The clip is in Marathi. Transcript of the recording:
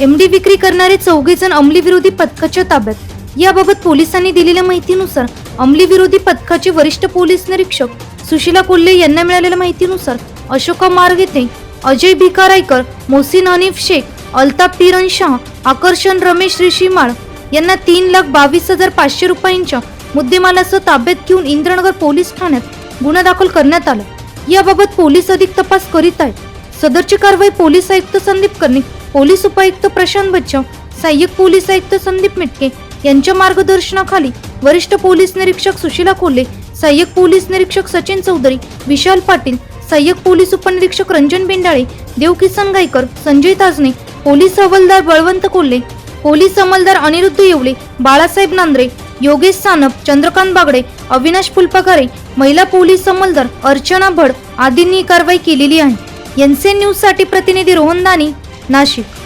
एमडी विक्री करणारे चौघे जण अंमली विरोधी पथकाच्या ताब्यात. याबाबत पोलिसांनी दिलेल्या माहितीनुसार अंमली विरोधी पथकाचे वरिष्ठ पोलीस निरीक्षक सुशीला कोल्हे यांना मिळालेल्या माहितीनुसार अशोका मार्ग येथे अजय भिकारायकर मोहसिन हनीफ शेख अल्ताफ पिरन शाह आकर्षण रमेश ऋषीमाळ यांना तीन लाख बावीस हजार पाचशे रुपयांच्या मुद्देमालासह ताब्यात घेऊन इंद्रनगर पोलीस ठाण्यात गुन्हा दाखल करण्यात आला. याबाबत पोलीस अधिक तपास करीत आहेत. सदरची कारवाई पोलीस आयुक्त संदीप कर्णिक पोलीस उपायुक्त प्रशांत बच्चव सहाय्यक पोलीस आयुक्त संदीप मिटके यांच्या मार्गदर्शनाखाली वरिष्ठ पोलीस निरीक्षक सुशीला कोल्हे सहाय्यक पोलीस निरीक्षक सचिन चौधरी विशाल पाटील सहाय्यक पोलीस उपनिरीक्षक रंजन बेंडाळे देवकिसन गायकर संजय ताजने पोलीस हवालदार बळवंत कोल्हे पोलीस अंमलदार अनिरुद्ध येवले बाळासाहेब नांद्रे योगेश सानप चंद्रकांत बागडे अविनाश फुलपगारे महिला पोलीस अंमलदार अर्चना भड आदींनी कारवाई केलेली आहे. एन सी न्यूजसाठी प्रतिनिधी रोहन दानी नाशिक.